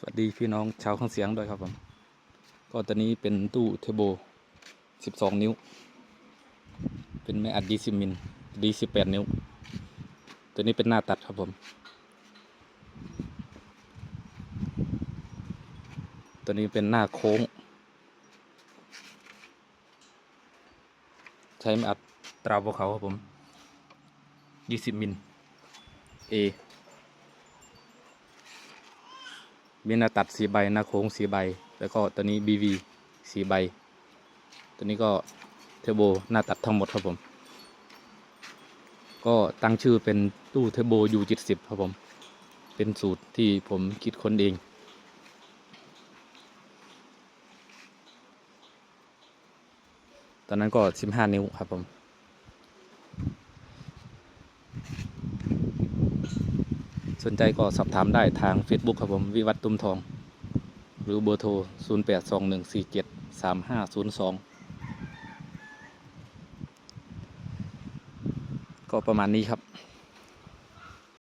สวัสดีพี่น้องชาวข้างเสียงด้วยครับผม ก็ตัวนี้เป็นตู้เทโบ 12 นิ้ว เป็นแม่อัด20มิลดี18 นิ้ว ตัวนี้เป็นหน้าตัดครับผม ตัวนี้เป็นหน้าโค้ง ใช้แม่อัดตราภูเขาครับผม 20 มิล A มีหน้าตัดสีใบหน้าโค้งสีใบ แล้วก็ตัวนี้ BV สีใบ ตัวนี้ก็เทอร์โบหน้าตัดทั้งหมดครับผม ก็ตั้งชื่อเป็นตู้เทอร์โบ U70 ครับผม เป็นสูตรที่ผมคิดค้นเอง ตอนนั้นก็ 15 นิ้วครับผม นใจก็สอบถามได้ทาง Facebook ครับผมวิวัฒน์ตุ้มทอง หรือเบอร์โทร 0821473502 ก็ประมาณนี้ครับ